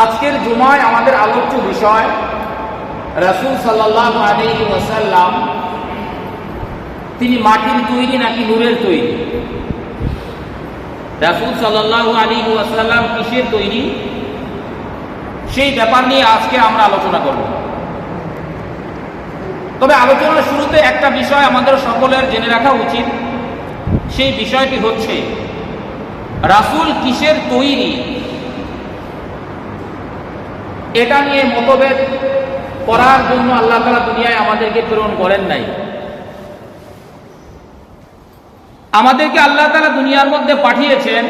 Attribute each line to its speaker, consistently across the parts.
Speaker 1: আজকের জুমায় আমাদের আলোচ্য বিষয় রাসূল ওয়াসাল্লাম, তিনি মাটির তৈরি নাকি নূরের তৈরি? রাসূল সাল্লাল্লাহু আলাইহি ওয়াসাল্লাম কিসের তৈরি? সেই ব্যাপার নিয়ে আজকে আমরা আলোচনা করব। তবে আলোচনার শুরুতে একটা বিষয় আমাদের সকলের জেনে রাখা উচিত। সেই বিষয়টি হচ্ছে, রাসূল কিসের তৈরি? এটা নিয়ে মতভেদ করার জন্য আল্লাহ তালা দুনিয়ায় আমাদেরকে প্রেরণ করেন নাই। আমাদেরকে আল্লাহ তালা দুনিয়ার মধ্যে পাঠিয়েছেন।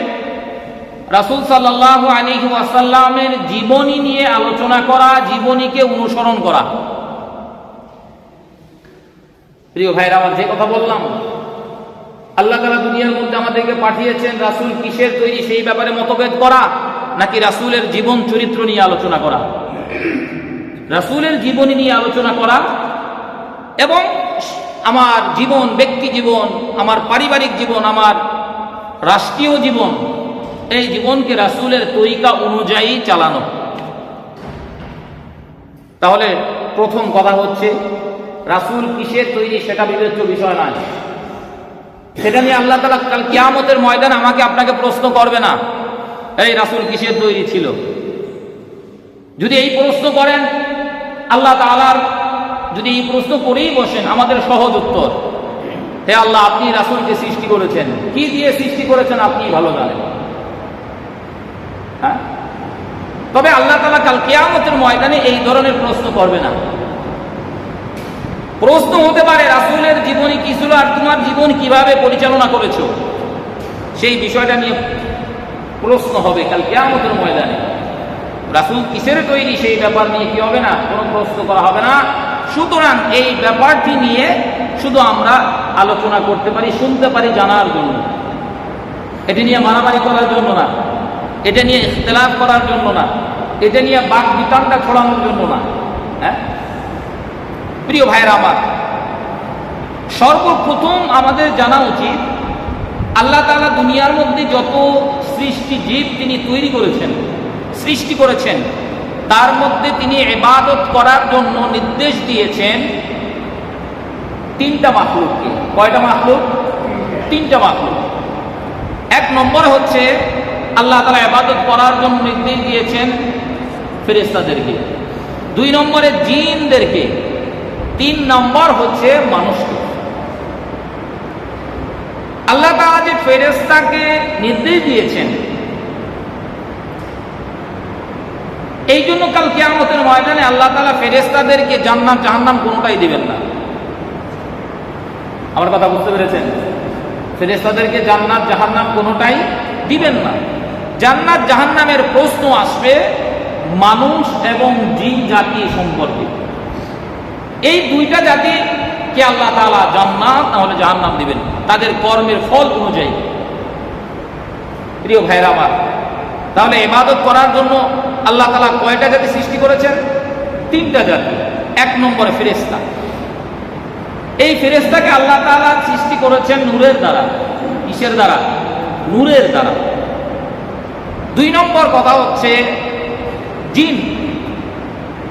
Speaker 1: রাসুল সাল্লাহ আলী আসাল্লামের জীবনী নিয়ে আলোচনা করা, জীবনীকে অনুসরণ করা। প্রিয় ভাইরা আমার যে কথা বললাম, আল্লাহ তালা দুনিয়ার মধ্যে আমাদেরকে পাঠিয়েছেন রাসুল কিসের তৈরি সেই ব্যাপারে মতভেদ করা, নাকি রাসুলের জীবন চরিত্র নিয়ে আলোচনা করা? রাসুলের জীবনী নিয়ে আলোচনা করা এবং আমার জীবন, ব্যক্তি জীবন, আমার পারিবারিক জীবন, আমার রাষ্ট্রীয় জীবন, এই জীবনকে রাসুলের তরিকা অনুযায়ী চালানো। তাহলে প্রথম কথা হচ্ছে, রাসুল কিসের তৈরি সেটা বিবেচ্য বিষয় নয়। সেটা নিয়ে আল্লাহ তালা কাল কিয়ামতের ময়দান আমাকে আপনাকে প্রশ্ন করবে না, এই রাসুল কিসের তৈরি ছিল? যদি এই প্রশ্ন করেন, আল্লাহ তালার যদি এই প্রশ্ন করেই বসেন, আমাদের সহজ উত্তর। হে আল্লাহ, আপনি রাসুলকে সৃষ্টি করেছেন। কি দিয়ে সৃষ্টি করেছেন আপনি ভালো জানেন। হ্যাঁ? তবে আল্লাহ তালা কাল কেয়ামতের ময়দানে এই ধরনের প্রশ্ন করবে না। প্রশ্ন হতে পারে, রাসুলের জীবনী কি ছিল আর তোমার জীবন কীভাবে পরিচালনা করেছ? সেই বিষয়টা নিয়ে প্রশ্ন হবে কাল কেয়ামতের ময়দানে। রাসুল কিসের তৈরি সেই ব্যাপার নিয়ে কি হবে না? কোনো প্রশ্ন করা হবে না। সুতরাং এই ব্যাপারটি নিয়ে শুধু আমরা আলোচনা করতে পারি, শুনতে পারি জানার জন্য। এটি নিয়ে মারামারি করার জন্য না। এটা নিয়ে ইখতলাফ করার জন্য না। এটা নিয়ে বাক বিতানটা ছড়ানোর জন্য না। হ্যাঁ? প্রিয় ভাইরা আমার, সর্বপ্রথম আমাদের জানা উচিত, আল্লাহ তালা দুনিয়ার মধ্যে যত সৃষ্টি জীব তিনি তৈরি করেছেন সৃষ্টি করেছেন। তার মধ্যে তিনি এবাদত করার জন্য নির্দেশ দিয়েছেন তিনটা মাখলুককে। কয়টা মাখলুক? তিনটা মাখলুক। এক নম্বর হচ্ছে, আল্লাহ তালা এবাদত করার জন্য নির্দেশ দিয়েছেন ফেরেস্তাদেরকে দুই নম্বরে জিনদেরকে। তিন নম্বর হচ্ছে মানুষকে। আল্লাহ তালা যে ফেরেস্তাকে নির্দেশ দিয়েছেন এই জন্য কাল কেয়ামতের ময়দানে আল্লাহ তালা ফেরেস্তাদেরকে জান্নাত, জাহান্নাম কোনোটাই দিবেন না। আমার কথা বুঝতে পেরেছেন? ফেরেস্তাদেরকে জান্নাত, জাহান্নাম কোনোটাই দিবেন না। জান্নাত, জাহান্নামের প্রশ্ন আসবে মানুষ এবং জিন জাতি সম্পর্কে। এই দুইটা জাতি কে আল্লাহ তালা জান্নাত তাহলে জাহান্নাম দিবেন তাদের কর্মের ফল অনুযায়ী। প্রিয় ভাইরা আমার, তাহলে ইবাদত করার জন্য আল্লাহ তালা কয়টা জাতি সৃষ্টি করেছেন? তিনটা জাতি। এক নম্বরে ফেরেস্তা এই ফেরেস্তাকে আল্লাহ তালা সৃষ্টি করেছেন নূরের দ্বারা, কিসের দ্বারা? নূরের দ্বারা। দুই নম্বর কথা হচ্ছে জিন।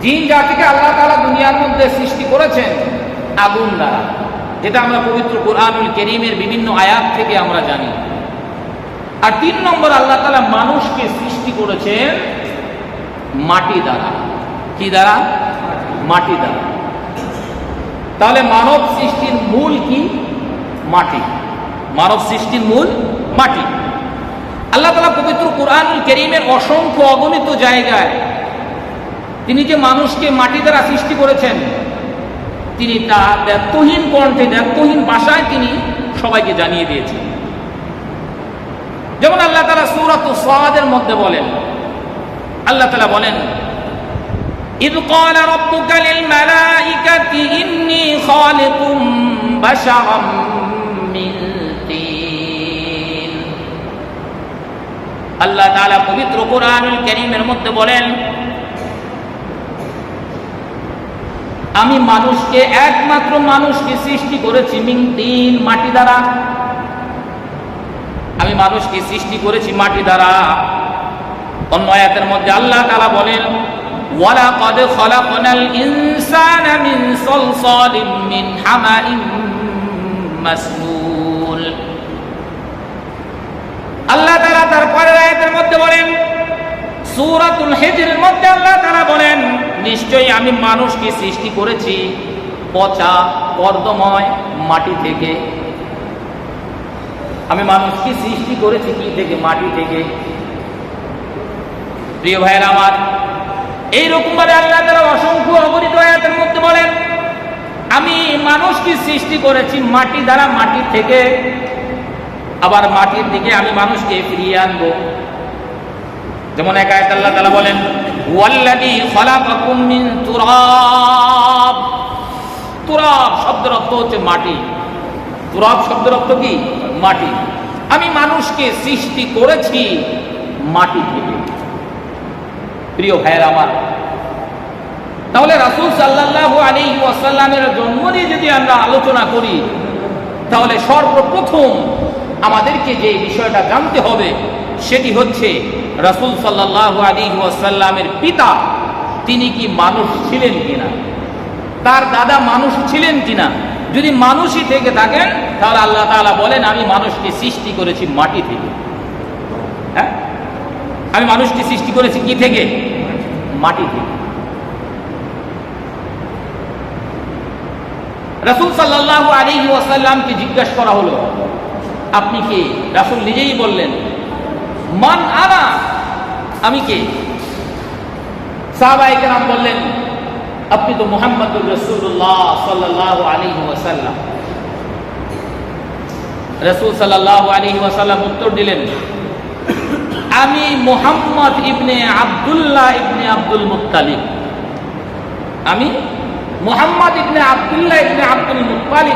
Speaker 1: জিন জাতিকে আল্লাহ তালা দুনিয়ার মধ্যে সৃষ্টি করেছেন আগুন দ্বারা, যেটা আমরা পবিত্র কোরআনুল করিমের বিভিন্ন আয়াত থেকে আমরা জানি। আর তিন নম্বর আল্লাহ তালা মানুষকে সৃষ্টি করেছেন মাটি দ্বারা। কি দ্বারা? মাটি দ্বারা। তাহলে মানব সৃষ্টির মূল কি? মাটি। মানব সৃষ্টির মূল মাটি। আল্লাহ তালা পবিত্র কোরআনুল করিমের অসংখ্য অগণিত জায়গায় তিনি যে মানুষকে মাটি দ্বারা সৃষ্টি করেছেন, তিনি তা ব্যর্থহীন কণ্ঠে, ব্যর্থহীন ভাষায় তিনি সবাইকে জানিয়ে দিয়েছেন। যেমন আল্লাহ তালা সৌরাত সাদের মধ্যে বলেন আল্লাহ তালা বলেন إذ قال ربك للملائكة إني خالق بشرا من طين আল্লাহ তাআলা পবিত্র কোরআনুল কারীমের মধ্যে বলেন আমি মানুষকে একমাত্র মানুষকে সৃষ্টি করেছি মিং তিন মাটি দ্বারা আমি মানুষকে সৃষ্টি করেছি মাটি দ্বারা অন্য আয়াতের মধ্যে আল্লাহ তাআলা বলেন ওয়ালাকাদ খলাকনাল ইনসানা মিন সলসালিম মিন হামাইম মাসনুল। আল্লাহ তাআলা তার পরের আয়াতের মধ্যে বলেন, সূরাতুল হিজরের মধ্যে আল্লাহ তাআলা বলেন, নিশ্চয়ই আমি মানুষকে সৃষ্টি করেছি পচা, কর্দময় মাটি থেকে। আমি মানুষকে সৃষ্টি করেছি কি থেকে? মাটি থেকে। প্রিয় ভাইয়ের আমার, এইরকম ভাবে আল্লাহ তারা অসংখ্য অগণিত আয়াতের মধ্যে বলেন, আমি মানুষকে সৃষ্টি করেছি মাটি দ্বারা, মাটি থেকে আবার মাটির দিকে আমি মানুষকে ফিরিয়ে আনব। যেমন এক আয়াত আল্লাহ তাআলা বলেন, ওয়াল্লাযী খলাকাকুম মিন তুরাব। তুরাব শব্দের অর্থ হচ্ছে মাটি। তুরাব শব্দের অর্থ কি? মাটি। আমি মানুষকে সৃষ্টি করেছি মাটি থেকে। প্রিয় ভাইয়ের আমার, তাহলে রাসূল সাল্লাল্লাহু আলাইহি ওয়াসাল্লামের জন্ম নিয়ে যদি আমরা আলোচনা করি, তাহলে সর্বপ্রথম আমাদেরকে যে বিষয়টা জানতে হবে, সেটি হচ্ছে রাসূল সাল্লাল্লাহু আলাইহি ওয়াসাল্লামের পিতা, তিনি কি মানুষ ছিলেন কিনা? তার দাদা মানুষ ছিলেন কিনা? যদি মানুষই থেকে থাকেন, তাহলে আল্লাহ তাআলা বলেন, আমি মানুষকে সৃষ্টি করেছি মাটি থেকে। হ্যাঁ? আমি মানুষকে সৃষ্টি করেছি কি থেকে? মাটি থেকে। রাসূল সাল্লাল্লাহু আলাইহি ওয়াসাল্লামকে জিজ্ঞাসা করা হলো, আপনি কে? রাসূল নিজেই বললেন, মান আনা? আমি কে? সাহাবায়ে কেরাম বললেন, আপনি তো মুহাম্মদুর রসুল্লাহ সাল্লাল্লাহু আলাইহি ওয়াসাল্লাম। রাসূল সাল্লাল্লাহু আলাইহি ওয়াসাল্লাম উত্তর দিলেন আমি মোহাম্মদ ইবনে আব্দুল্লাহ ইবনে আব্দুল মুত্তালিব। আমি মোহাম্মদ ইবনে আবদুল্লাহ ইবনে আব্দুল মুত্তালিব।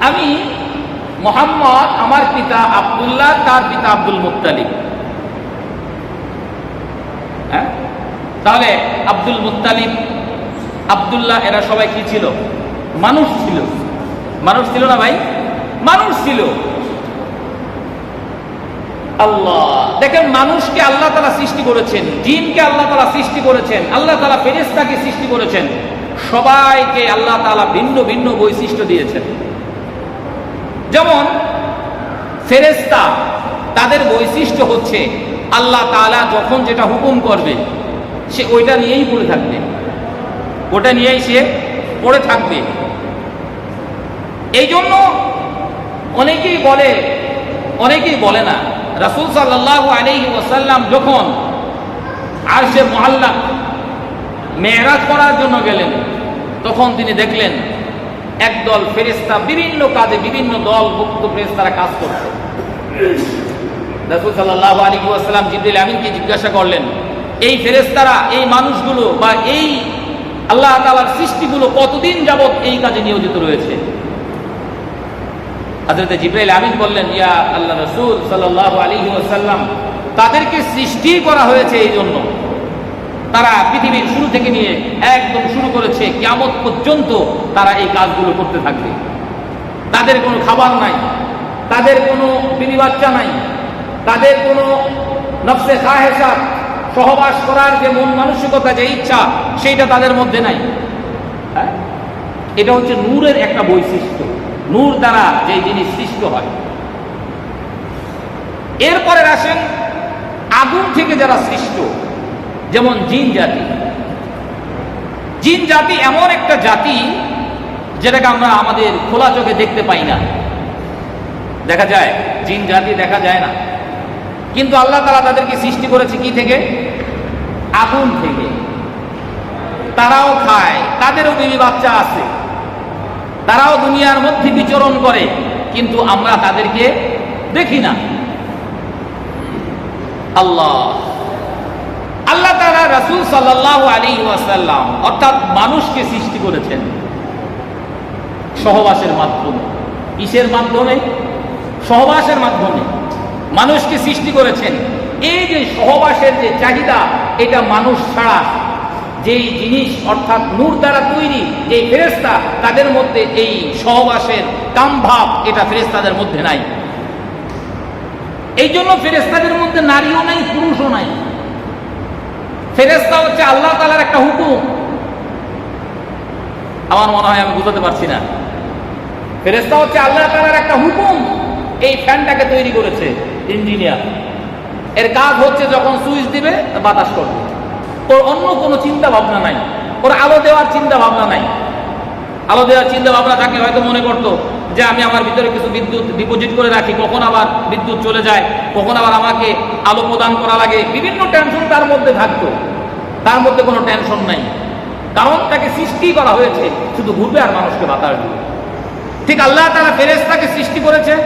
Speaker 1: আমি মোহাম্মদ, আমার পিতা আব্দুল্লাহ, তার পিতা আব্দুল মুত্তালিব। হ্যাঁ? তাহলে আব্দুল মুত্তালিব, আব্দুল্লাহ এরা সবাই কি ছিল? মানুষ ছিল। মানুষ ছিল না ভাই? মানুষ ছিল। আল্লাহ। দেখেন মানুষকে আল্লাহ তালা সৃষ্টি করেছেন, জিনকে আল্লাহ তালা সৃষ্টি করেছেন, আল্লাহ তালা ফেরেস্তাকে সৃষ্টি করেছেন, সবাইকে আল্লাহ তালা ভিন্ন ভিন্ন বৈশিষ্ট্য দিয়েছেন। যেমন ফেরেস্তা তাদের বৈশিষ্ট্য হচ্ছে আল্লাহ তালা যখন যেটা হুকুম করবে, সে ওইটা নিয়েই পড়ে থাকবে। ওটা নিয়েই সে পড়ে থাকবে। এই জন্য অনেকেই বলে অনেকেই বলে না রাসুল সাল্লাহ আলহি ওসাল্লাম যখন আর সে মহাল্লা মেয়েরাজ করার জন্য গেলেন, তখন তিনি দেখলেন একদল ফেরিস্তা বিভিন্ন কাজে বিভিন্ন দল ভুক্ত ফেরিস্তারা কাজ করছে। রাসুল সাল্লাহ আলী ওয়াসাল্লাম জিবরিল আমিনকে জিজ্ঞাসা করলেন, এই ফেরেস্তারা এই মানুষগুলো বা এই আল্লাহ তালার সৃষ্টিগুলো কতদিন যাবৎ এই কাজে নিয়োজিত রয়েছে? হাজরত জিব্রাইল আমিন বললেন, ইয়া আল্লাহ রসুল সাল্লাহ আলী ওয়াসাল্লাম, তাদেরকে সৃষ্টি করা হয়েছে এই জন্য তারা পৃথিবীর শুরু থেকে নিয়ে একদম শুরু করেছে কেমন পর্যন্ত তারা এই কাজগুলো করতে থাকবে। তাদের কোনো খাবার নাই, তাদের কোনো বাচ্চা নাই, তাদের কোনো নফসে খাহেসা, সহবাস করার যে মন মানসিকতা, যে ইচ্ছা, সেইটা তাদের মধ্যে নাই। হ্যাঁ? এটা হচ্ছে নূরের একটা বৈশিষ্ট্য। নূর দ্বারা যে জিনিস সৃষ্ট হয়। এরপরে আসেন আগুন থেকে যারা সৃষ্ট, যেমন জিন জাতি। জিন জাতি এমন একটা জাতি যেটাকে আমরা আমাদের খোলা চোখে দেখতে পাই না। দেখা যায়, জিন জাতি দেখা যায় না। কিন্তু আল্লাহ তালা তাদেরকে সৃষ্টি করেছে কি থেকে? আগুন থেকে। তারাও খায়, তাদেরও বিবি বাচ্চা আছে। তারাও দুনিয়ার মধ্যে বিচরণ করে, কিন্তু আমরা তাদেরকে দেখি না। আল্লাহ। আল্লাহ তারা রাসুল সাল্লাহ আলী ওয়াসাল্লাম, অর্থাৎ মানুষকে সৃষ্টি করেছেন সহবাসের মাধ্যমে। কিসের মাধ্যমে? সহবাসের মাধ্যমে। মানুষকে সৃষ্টি করেছেন। এই যে সহবাসের যে চাহিদা, এটা মানুষ ছাড়া যেই জিনিস অর্থাৎ নূর দ্বারা তৈরি যে ফেরেস্তা তাদের মধ্যে এই সহবাসের কাম ভাব এটা ফেরেস্তাদের মধ্যে নাই। এই জন্য ফেরেস্তাদের মধ্যে নারীও নাই, পুরুষও নাই। ফেরেস্তা হচ্ছে আল্লাহ তালার একটা হুকুম। আমার মনে হয় আমি বুঝাতে পারছি না। ফেরেস্তা হচ্ছে আল্লাহ তালার একটা হুকুম। এই ফ্যানটাকে তৈরি করেছে ইঞ্জিনিয়ার। এর কাজ হচ্ছে যখন সুইচ দিবে, বাতাস করবে। ওর অন্য কোনো চিন্তা ভাবনা নাই। ওর আলো দেওয়ার চিন্তা ভাবনা নাই। আলো দেওয়ার চিন্তা ভাবনা থাকলে হয়তো মনে করতো যে আমি আমার ভিতরে কিছু বিদ্যুৎ ডিপোজিট করে রাখি, কখন আবার বিদ্যুৎ চলে যায়, কখন আবার আমাকে আলো প্রদান করা লাগে। বিভিন্ন টেনশন তার মধ্যে থাকতো। তার মধ্যে কোনো টেনশন নাই। কারণ তাকে সৃষ্টি করা হয়েছে শুধু ঘুরবে আর মানুষকে বাতাস দিবে। ঠিক আল্লাহ তারা ফেরেস্তাকে সৃষ্টি করেছে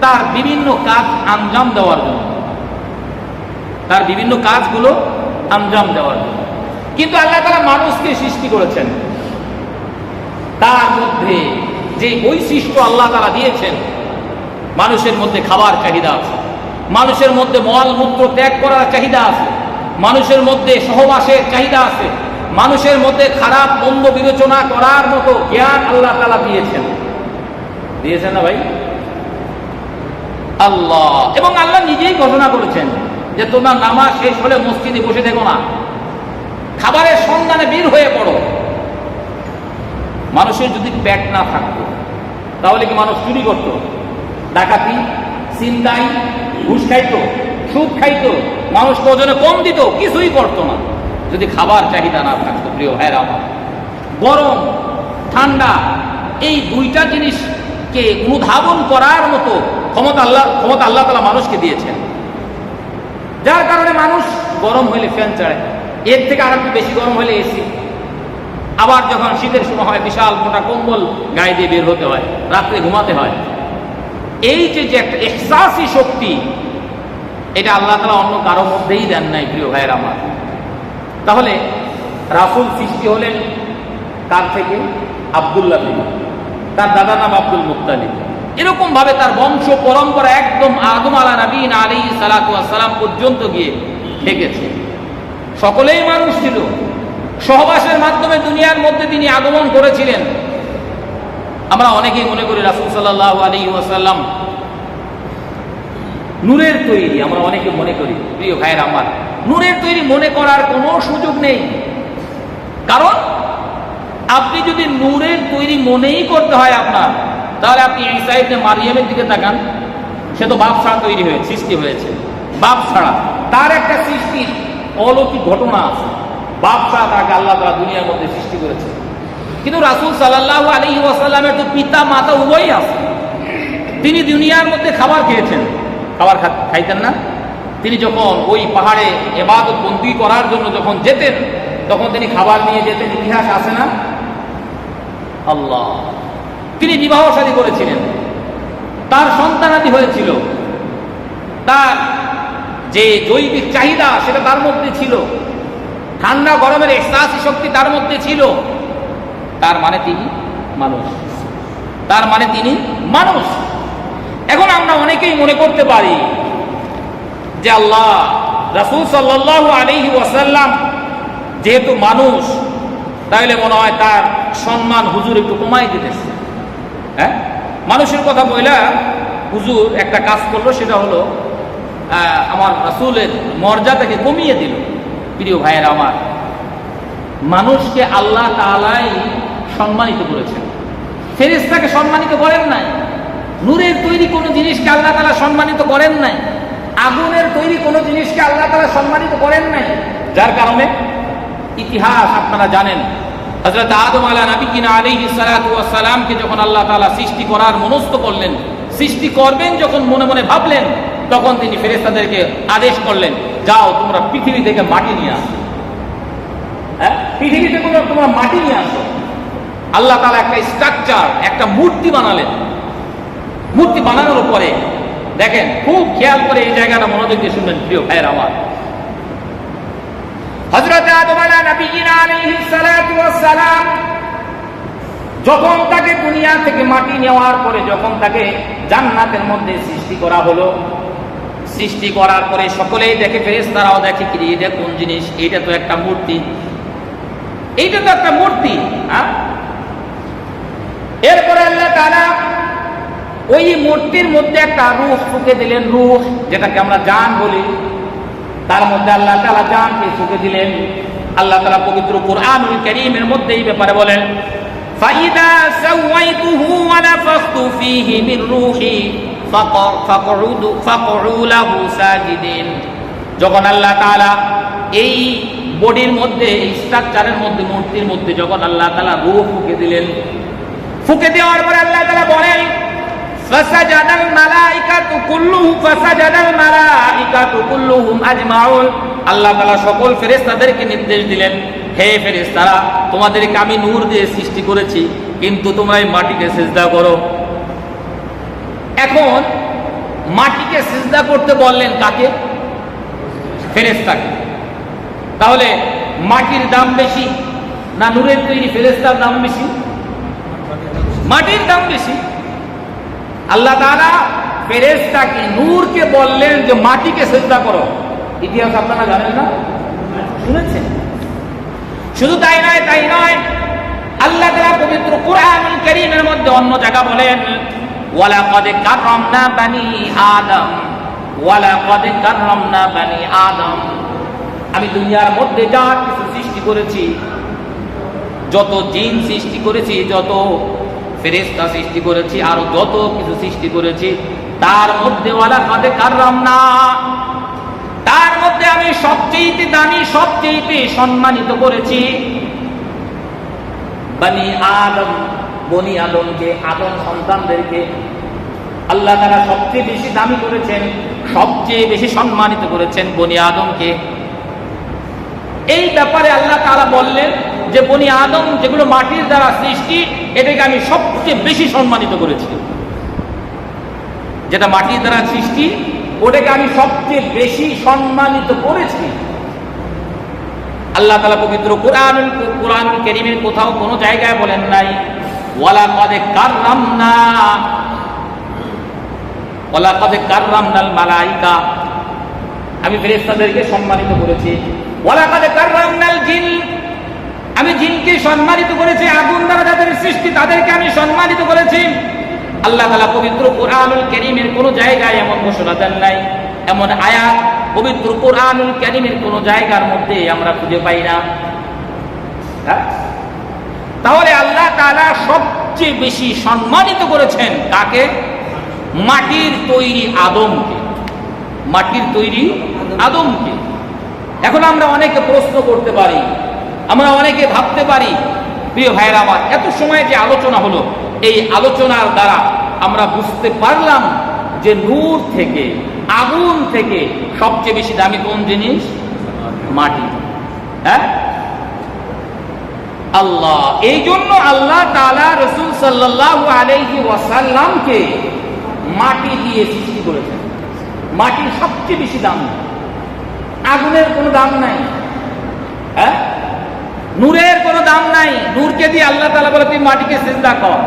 Speaker 1: তার বিভিন্ন কাজ আঞ্জাম দেওয়ার জন্য। তার বিভিন্ন কাজগুলো আঞ্জাম দেওয়ার জন্য। কিন্তু আল্লাহ তারা মানুষকে সৃষ্টি করেছেন। তার মধ্যে যে বৈশিষ্ট্য আল্লাহ তারা দিয়েছেন, মানুষের মধ্যে খাবার চাহিদা আছে, মানুষের মধ্যে মলমূত্র ত্যাগ করার চাহিদা আছে, মানুষের মধ্যে সহবাসের চাহিদা আছে, মানুষের মধ্যে খারাপ মন্দ বিবেচনা করার মতো জ্ঞান আল্লাহ তালা দিয়েছেন। দিয়েছেন না ভাই? আল্লাহ। এবং আল্লাহ নিজেই ঘোষণা করেছেন যে তোমার নামাজ শেষ হলে মসজিদে বসে থেকো না। খাবারের সন্ধানে বের হয়ে পড়ো। মানুষের যদি পেট না থাকতো, তাহলে কি মানুষ চুরি করত? ডাকাতি চিন্তাই ঘুষ খাইতো, সুদ খাইতো, মানুষ ওজনে কম দিত, কিছুই করতো না। যদি খাবার চাহিদা না থাকতো, প্রিয় ভাইরা আমার। গরম, ঠান্ডা, এই দুইটা জিনিসকে অনুধাবন করার মতো ক্ষমতা আল্লাহ ক্ষমতা আল্লাহ তালা মানুষকে দিয়েছেন। যার কারণে মানুষ গরম হইলে ফ্যান চাড়ে এর থেকে আর একটু বেশি গরম হলে এসি আবার যখন শীতের সময় হয়, বিশাল মোটা কম্বল গায়ে দিয়ে বের হতে হয়, রাত্রে ঘুমাতে হয়। এই যে যে একটা এক্সাসি শক্তি, এটা আল্লাহ তালা অন্য কারোর মধ্যেই দেন নাই, প্রিয় ভাইয়ের আমার। তাহলে রাসুল সৃষ্টি হলেন কার থেকে? আবদুল্লাহ তার দাদা নাম আব্দুল মুক্তালিব এরকম ভাবে তার বংশ পরম্পরা একদম আদম আলা নবীন আলী সালাতাম পর্যন্ত গিয়ে ঠেকেছে। সকলেই মানুষ ছিল। সহবাসের মাধ্যমে দুনিয়ার মধ্যে তিনি আগমন করেছিলেন। আমরা অনেকেই মনে করি রাসুল সাল্লাহ আলী ওয়াসাল্লাম নূরের তৈরি, আমরা অনেকে মনে করি, প্রিয় ভাইয়ের আমার, নূরের তৈরি মনে করার কোনো সুযোগ নেই। কারণ আপনি যদি নূরের তৈরি মনেই করতে হয় আপনার তাহলে আপনি সাহেবনে মারিয়ামের দিকে তাকান, সে তো বাপ ছাড়া তৈরি হয়ে, সৃষ্টি হয়েছে। বাপ ছাড়া। তার একটা সৃষ্টির অলৌকিক ঘটনা আছে। বাপ ছাড়া তাকে আল্লাহ তালা দুনিয়ার মধ্যে সৃষ্টি করেছে। কিন্তু রাসুল সাল্লাহ আলী ওয়াসাল্লামের তো পিতা, মাতা উভয়ই আছে। তিনি দুনিয়ার মধ্যে খাবার খেয়েছেন। খাবার খাইতেন না। তিনি যখন ওই পাহাড়ে এবাদত বন্দি করার জন্য যখন যেতেন, তখন তিনি খাবার নিয়ে যেতেন। ইতিহাস আছে না? আল্লাহ। তিনি বিবাহ শাদী করেছিলেন। তার সন্তানাদি হয়েছিল। তার যে জৈবিক চাহিদা, সেটা তার মধ্যে ছিল। ঠান্ডা গরমের এহসাসী শক্তি তার মধ্যে ছিল। তার মানে তিনি মানুষ। তার মানে তিনি মানুষ। এখন আমরা অনেকেই মনে করতে পারি যে আল্লাহ, রাসুল সাল্লাহ আলহি ওয়াসাল্লাম যেহেতু মানুষ, তাহলে মনে হয় তার সম্মান হুজুর একটু কমাই দিতেছে। হ্যাঁ? মানুষের কথা বইলা হুজুর একটা কাজ করল, সেটা হলো আমার রাসুলের মর্যাদাকে কমিয়ে দিল। প্রিয় ভাইয়ের আমার, মানুষকে আল্লাহ তালাই সম্মানিত করেছেন। ফেরিস্তাকে সম্মানিত করেন নাই। নূরের তৈরি কোনো জিনিসকে আল্লাহ তালা সম্মানিত করেন নাই। আগুনের তৈরি কোনো জিনিসকে আল্লাহ তালা সম্মানিত করেন নাই। যার কারণে ইতিহাস আপনারা জানেন হজরত আদম আলা নবী কিনা আলী সালাতামকে যখন আল্লাহ তালা সৃষ্টি করার মনস্থ করলেন, সৃষ্টি করবেন যখন মনে মনে ভাবলেন, তখন তিনি ফেরেস্তাদেরকে আদেশ করলেন, যাও, তোমরা পৃথিবী থেকে মাটি নিয়ে আসো। হ্যাঁ? পৃথিবীতে তোমরা মাটি নিয়ে আসো। আল্লাহ তালা একটা স্ট্রাকচার, একটা মূর্তি বানালেন। মূর্তি বানানোর পরে দেখেন, খুব খেয়াল করে এই জায়গাটা মনোযোগ দিয়ে শুনবেন, প্রিয় ভাইয়ের আমার। হজরত যখন তাকে দুনিয়া থেকে মাটি নেওয়ার পরে যখন তাকে জান্নাতের মধ্যে সৃষ্টি করা হলো, সৃষ্টি করার পরে সকলেই দেখে ফেরেস তারাও দেখে কি এটা কোন জিনিস? এটা তো একটা মূর্তি। এইটা তো একটা মূর্তি হ্যাঁ? এরপরে আল্লাহ তারা ওই মূর্তির মধ্যে একটা রুহ ফুকে দিলেন, রুহ যেটাকে আমরা জান বলি। তার মধ্যে আল্লাহ তালা জানকে ফুকে দিলেন আল্লাহ তালা পবিত্র কোরআনুল করিমের মধ্যে এই ব্যাপারে বলেন فإذا سويته ونفخت فيه من روحي فق- فقعدوا فقعوا له ساجدين যখন আল্লাহ তাআলা এই বডির মধ্যে এই স্ট্রাকচারের মধ্যে মূর্তির মধ্যে যখন আল্লাহ তাআলা রূহ ফুকে দিলেন ফুকে দেওয়ার পরে আল্লাহ তাআলা বলেন ফাসাজাদাল মালাইকাতু কুল্লুহুম ফাসাজাদাল মালাইকাতু কুল্লুহুম আজমাউন আল্লাহ তাআলা সকল ফেরেশতাদেরকে নির্দেশ দিলেন, হে ফেরেশতারা, তোমাদেরকে আমি নূর দিয়ে সৃষ্টি করেছি, কিন্তু তোমরা এই মাটিকে সিজদা করো। এখন মাটিকে সিজদা করতে বললেন কাকে? ফেরেশতাকে। তাহলে মাটির দাম বেশি না নূরের তৈরি ফেরেশতার দাম বেশি? মাটির দাম বেশি। আল্লাহ তাআলা ফেরেশতাকে নূরকে বললেন যে মাটিকে সেজদা করো। ইতিহাস আপনারা জানেন না? শুনেছেন? শুধু তাই নয় তাই নয়। আল্লাহ তাআলা পবিত্র কোরআনুল কারীমের মধ্যে অন্য জায়গা বলেন, ওয়ালাকাদ কাররামনা বানি আদম, ওয়ালাকাদ কাররামনা বানি আদম। আমি দুনিয়ার মধ্যে যা কিছু সৃষ্টি করেছি, যত জিন সৃষ্টি করেছি, যত ফেরেস্তা সৃষ্টি করেছি আরও যত কিছু সৃষ্টি করেছি, তার মধ্যে ওয়ালা কাদে কাররাম না তার মধ্যে আমি সবচেয়ে দামি সবচেয়ে সম্মানিত করেছি বানি আদম, বনি আদমকে, আদম সন্তানদেরকে। আল্লাহ তারা সবচেয়ে বেশি দামি করেছেন, সবচেয়ে বেশি সম্মানিত করেছেন বনি আদমকে। এই ব্যাপারে আল্লাহ তারা বললেন যে বনি আদম যেগুলো মাটির দ্বারা সৃষ্টি এটাকে আমি সবচেয়ে বেশি সম্মানিত করেছি। যেটা মাটির দ্বারা সৃষ্টি ওটাকে আমি সবচেয়ে বেশি সম্মানিত করেছি। আল্লাহ তালা পবিত্র কোরআন কোরআন কেরিমের কোথাও কোনো জায়গায় বলেন নাই ওয়ালা কদে কাররাম না ওয়ালা কদে কাররাম নাল মালাইকা। আমি ফেরেশতাদেরকে সম্মানিত করেছি। ওয়ালা কদে কাররাম নাল জিন আমি জিনকে সম্মানিত করেছি, আগুন দ্বারা যাদের সৃষ্টি, তাদেরকে আমি সম্মানিত করেছি। আল্লাহ তালা পবিত্র কোরআনুল করিমের কোন জায়গায় এমন ঘোষণা দেন নাই। এমন আয়াত পবিত্র কোরআনুল করিমের কোন জায়গার মধ্যে আমরা খুঁজে পাই না। হ্যাঁ? তাহলে আল্লাহ তাআলা সবচেয়ে বেশি সম্মানিত করেছেন তাকে মাটির তৈরি আদমকে। মাটির তৈরি আদমকে। এখন আমরা অনেকে প্রশ্ন করতে পারি আমরা অনেকে ভাবতে পারি, প্রিয় ভাইয়ের আমার, এত সময় যে আলোচনা হলো, এই আলোচনার দ্বারা আমরা বুঝতে পারলাম যে নূর থেকে, আগুন থেকে সবচেয়ে বেশি দামি কোন জিনিস? মাটি। হ্যাঁ? আল্লাহ এই জন্য আল্লাহ তালা রসুল সাল্লাহ আলহি ওয়াসাল্লামকে মাটি দিয়ে সৃষ্টি করেছেন। মাটির সবচেয়ে বেশি দাম। আগুনের কোনো দাম নাই। হ্যাঁ? নূরের কোনো দাম নাই। নূরকে দিয়ে আল্লাহ তালা বলে, তুই মাটিকে সেজদা কর।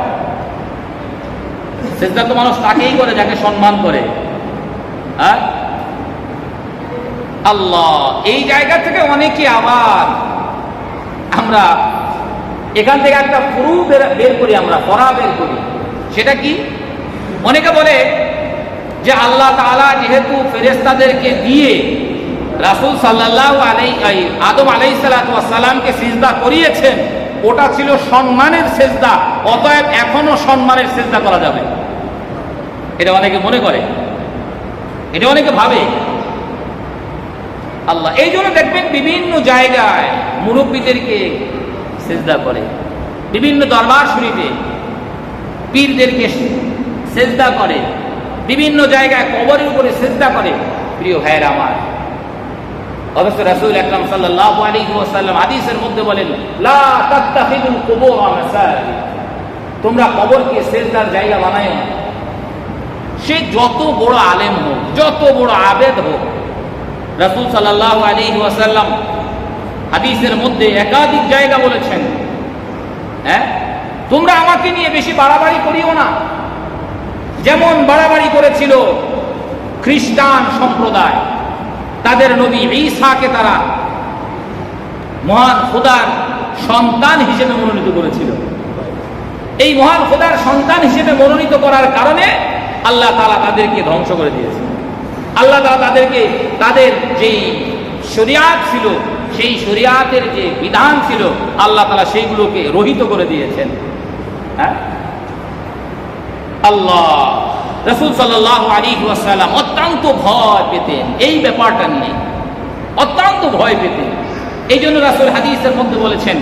Speaker 1: সেজদা তো মানুষ তাকেই করে, যাকে সম্মান করে। হ্যাঁ? আল্লাহ, এই জায়গা থেকে অনেকে আবার আমরা এখান থেকে একটা ফুরু বের- করি আমরা পড়া বের করি। সেটা কি? অনেকে বলে যে আল্লাহ তাআলা যেহেতু ফেরেস্তাদেরকে দিয়ে রাসূল সাল্লাল্লাহু আলাইহি, এই আদম আলাইহিস সালাতু ওয়াস সিজদা করিয়েছেন। ওটা ছিল সম্মানের সেজদা, অতএব এখনও সম্মানের সেজদা করা যাবে। এটা অনেকে মনে করে, এটা অনেকে ভাবে। আল্লাহ, এই জন্য দেখবেন বিভিন্ন জায়গায় মুরব্বীদেরকে সেজদা করে, বিভিন্ন দরবার শরীফে পীরদেরকে সেজদা করে, বিভিন্ন জায়গায় কবরের উপরে সেজদা করে। প্রিয় ভাইয়ের আমার অবশ্য রাসূল আকরাম সাল্লাল্লাহু আলাইহি ওয়াসাল্লাম হাদিসের মধ্যে বলেন, লা তাত্তাখিদুল কুবুর মাসাজিদ। তোমরা কবরকে সেজদার জায়গা বানায়ো না সে যত বড় আলেম হোক, যত বড় আবেদ হোক, রাসূল সাল্লাল্লাহু আলাইহি ওয়াসাল্লাম হাদিসের মধ্যে একাধিক জায়গা বলেছেন। হ্যাঁ? তোমরা আমাকে নিয়ে বেশি বাড়াবাড়ি করিও না। যেমন বাড়াবাড়ি করেছিল খ্রিস্টান সম্প্রদায়। তাদের নবী ঈসাকে তারা মহান খোদার সন্তান হিসেবে মনোনীত করেছিল। এই মহান খোদার সন্তান হিসেবে মনোনীত করার কারণে আল্লাহ তালা তাদেরকে ধ্বংস করে দিয়েছে আল্লাহ তালা তাদেরকে তাদের যেই শরিয়াত ছিল, সেই শরিয়াতের যে বিধান ছিল, আল্লাহ তালা সেইগুলোকে রহিত করে দিয়েছেন। হ্যাঁ? আল্লাহ। রসুল সাল্লাহ আলী ওয়াসাল্লাম অত্যন্ত ভয় পেতেন। এই ব্যাপারটা নিয়ে অত্যন্ত ভয় পেতেন। এই জন্য রাসুল হাদিসের মধ্যে বলেছেন,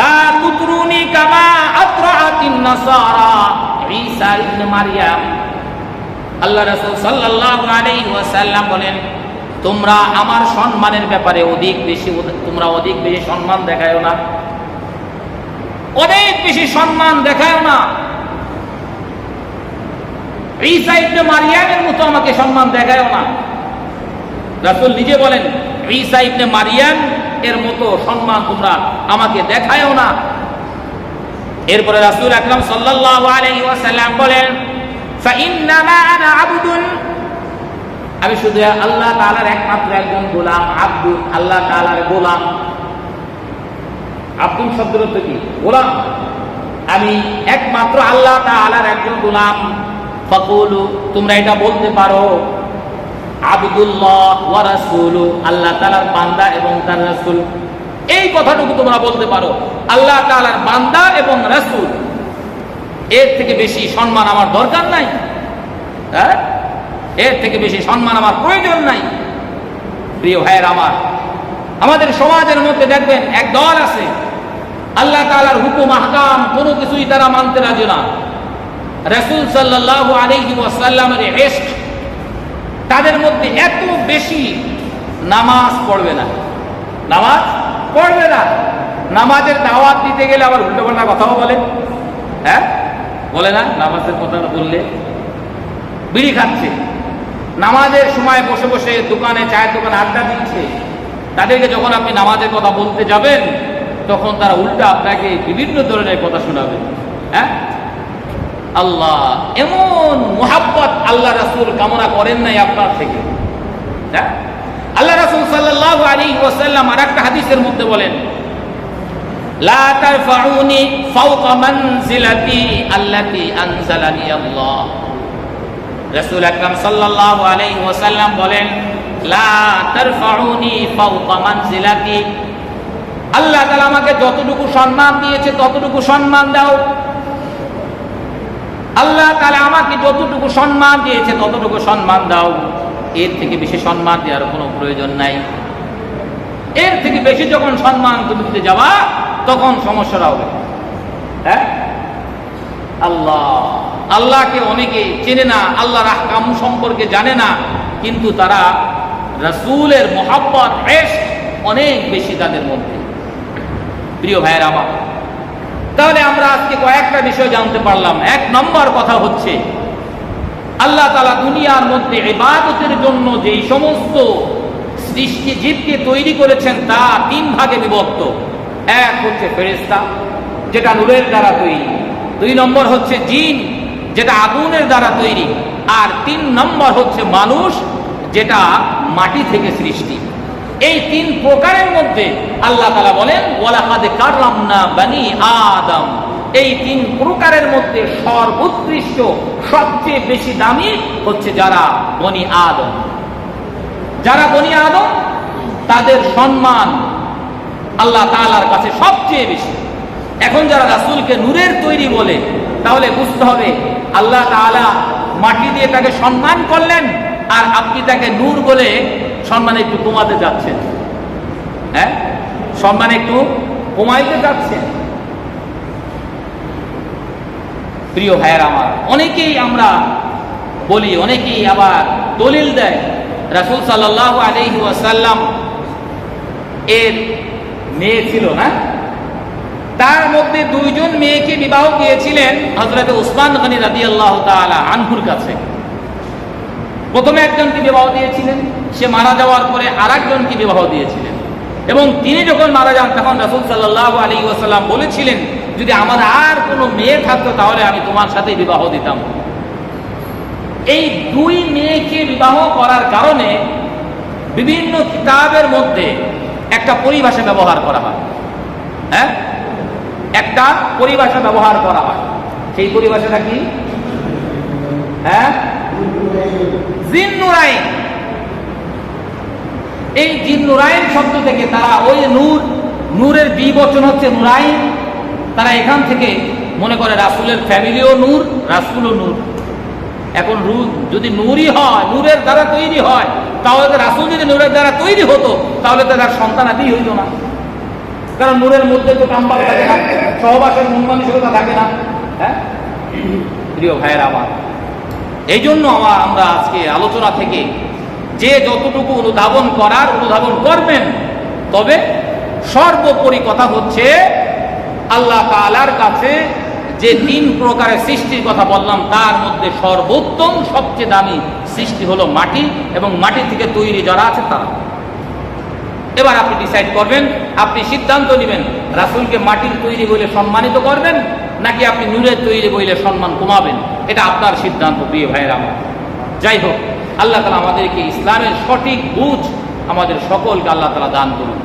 Speaker 1: লা তুতরুনি কামা আতরাতিন নাসারা। ঈসা ইবনে মারইয়াম আল্লাহ রাসূল সাল্লাল্লাহু আলাইহি ওয়াসাল্লাম বলেন, তোমরা আমার সম্মানের ব্যাপারে অধিক বেশি তোমরা অধিক বেশি সম্মান দেখায়ও না। অনেক বেশি সম্মান দেখায়ও না। ঈসা ইবনে মারিয়ামের মতো আমাকে সম্মান দেখায়ও না। রাসূল নিজে বলেন, ঈসা ইবনে মারিয়াম এর মতো সম্মান তোমরা আমাকে দেখায়ও না। এরপরে রাসূল আকরাম সাল্লাল্লাহু আলাইহি ওয়াসাল্লাম বলেন ফাইন্নামা আনা আবদুন। আমি শুধু আল্লাহ তাআলার একমাত্র একজন গোলাম আব্দুল আল্লাহ তাআলার গোলাম। আব্দুল শব্দের অর্থ কি? গোলাম। আমি একমাত্র আল্লাহ তাআলার একজন গোলাম। ফাকুলু, তোমরা এটা বলতে পারো, আবদুল্লাহ ওয়া রাসূলু, আল্লাহ তাআলার বান্দা এবং তার রাসূল। এই কথাটুকু তোমরা বলতে পারো, আল্লাহ তাআলার বান্দা এবং রাসূল। এর থেকে বেশি সম্মান আমার দরকার নাই। হ্যাঁ? এর থেকে বেশি সম্মান আমার প্রয়োজন নাই। প্রিয় ভাইয়ের আমার, আমাদের সমাজের মধ্যে দেখবেন, এক দল আছে। আল্লাহ তাআলার হুকুম, আহকাম কোনো কিছুই তারা মানতে রাজি না। রাসূল আলাইহি ওয়াসাল্লামের ইশক, তাদের মধ্যে এত বেশি নামাজ পড়বে না। নামাজ পড়বে না। নামাজের দাওয়াত দিতে গেলে আবার উল্টো পাল্টা কথাও বলে। হ্যাঁ? বলে না, নামাজের কথা বললে বিড়ি খাচ্ছে। নামাজের সময় বসে বসে দোকানে, চায়ের দোকানে আড্ডা দিচ্ছে। তাদেরকে যখন আপনি নামাজের কথা বলতে যাবেন, তখন তারা উল্টা আপনাকে বিভিন্ন ধরনের কথা শোনাবে। হ্যাঁ? আল্লাহ, এমন মোহাব্বত আল্লাহ রাসুল কামনা করেন নাই আপনার থেকে। হ্যাঁ আল্লাহ রাসুল সাল্লাহ আলী ওয়াসাল্লাম আর একটা হাদিসের মধ্যে বলেন রাসূল আকরাম সাল্লাল্লাহু আলাইহি ওয়াসাল্লাম বলেন আল্লাহ তাআলা আমাকে যতটুকু সম্মান দিয়েছে ততটুকু সম্মান দাও। আল্লাহ তাহলে আমাকে যতটুকু সম্মান দিয়েছে, ততটুকু সম্মান দাও। এর থেকে বেশি সম্মান দেওয়ার কোনো প্রয়োজন নাই। এর থেকে বেশি যখন সম্মান তুমি দিতে যাবা, তখন সমস্যাটা হবে। হ্যাঁ? আল্লাহ। আল্লাহকে অনেকে চেনে না, আল্লাহর আহকাম সম্পর্কে জানে না, কিন্তু তারা রসুলের মোহাব্বত অনেক বেশি তাদের মধ্যে। প্রিয় ভাইয়ের আমার তাহলে আমরা আজকে কয়েকটা বিষয় জানতে পারলাম। এক নম্বর কথা হচ্ছে, আল্লাহ তালা দুনিয়ার মধ্যে ইবাদতের জন্য যেই সমস্ত সৃষ্টি জীবকে তৈরি করেছেন, তা তিন ভাগে বিভক্ত। এক হচ্ছে ফেরেস্তা যেটা নূরের দ্বারা তৈরি। দুই নম্বর হচ্ছে জিন, যেটা আগুনের দ্বারা তৈরি। আর তিন নম্বর হচ্ছে মানুষ, যেটা মাটি থেকে সৃষ্টি। এই তিন প্রকারের মধ্যে আল্লাহ তালা বলেন, ওয়ালাকাদে কারলাম বানি আদম। এই তিন প্রকারের মধ্যে সর্বোৎকৃষ্ট, সবচেয়ে বেশি দামি হচ্ছে যারা বনি আদম। যারা বনি আদম, তাদের সম্মান আল্লাহ তালার কাছে সবচেয়ে বেশি। এখন যারা রাসুলকে নূরের তৈরি বলে, তাহলে বুঝতে হবে আল্লাহ তালা মাটি দিয়ে তাকে সম্মান করলেন, আর আপনি তাকে নূর বলে সম্মান একটু কমাতে যাচ্ছেন। হ্যাঁ? সম্মান একটু কমাইতে যাচ্ছেন। প্রিয় ভাইয়ের আমার, অনেকেই আমরা বলি, অনেকেই আবার দলিল দেয়, রাসুল সাল্লাহ আলহি ওয়াসাল্লাম এর মেয়ে ছিল না? তার মধ্যে দুইজন মেয়েকে বিবাহ দিয়েছিলেন হজরত উসমান গনি রাদি আল্লাহ তালা আনহুর কাছে। প্রথমে একজনকে বিবাহ দিয়েছিলেন, সে মারা যাওয়ার পরে আর একজনকে বিবাহ দিয়েছিলেন। এবং তিনি যখন মারা যান, তখন রাসুল সাল্লাহ আলী ওসাল্লাম বলেছিলেন, যদি আমার আর কোনো মেয়ে থাকতো, তাহলে আমি তোমার সাথে বিবাহ দিতাম। এই দুই মেয়েকে বিবাহ করার কারণে বিভিন্ন কিতাবের মধ্যে একটা পরিভাষা ব্যবহার করা হয়। হ্যাঁ? একটা পরিভাষা ব্যবহার করা হয়। সেই পরিভাষাটা কি? হ্যাঁ? জিন এই জিন শব্দ থেকে তারা ওই নূর, নূরের বিবচন হচ্ছে নুরাইন। তারা এখান থেকে মনে করে রাসুলের ফ্যামিলিও নূর, রাসুলও নূর। এখন যদি নূরই হয়, নূরের দ্বারা তৈরি হয়, তাহলে তো রাসুল যদি নূরের দ্বারা তৈরি হতো, তাহলে তো তার সন্তানাদি হইত না। কারণ নূরের মধ্যে তো কাম্পাল থাকে না, সহবাসের মন মানসিকতা থাকে না। হ্যাঁ? প্রিয় ভাইয়ের আমার এই জন্য আমার আজকে আলোচনা থেকে যে যতটুকু অনুধাবন করার অনুধাবন করবেন, তবে সর্বোপরি কথা হচ্ছে আল্লাহ তালার কাছে যে তিন প্রকারের সৃষ্টির কথা বললাম, তার মধ্যে সর্বোত্তম সবচেয়ে দামি সৃষ্টি হলো মাটি এবং মাটি থেকে তৈরি যারা আছে তারা। এবার আপনি ডিসাইড করবেন, আপনি সিদ্ধান্ত নেবেন, রাসুলকে মাটির তৈরি বলে সম্মানিত করবেন নাকি আপনি নূরের তৈরি বইলে সম্মান কমাবেন? এটা আপনার সিদ্ধান্ত, প্রিয় ভাইয়ের আমার। যাই হোক, আল্লাহ তালা আমাদেরকে ইসলামের সঠিক বুঝ আমাদের সকলকে আল্লাহ তালা দান করুন।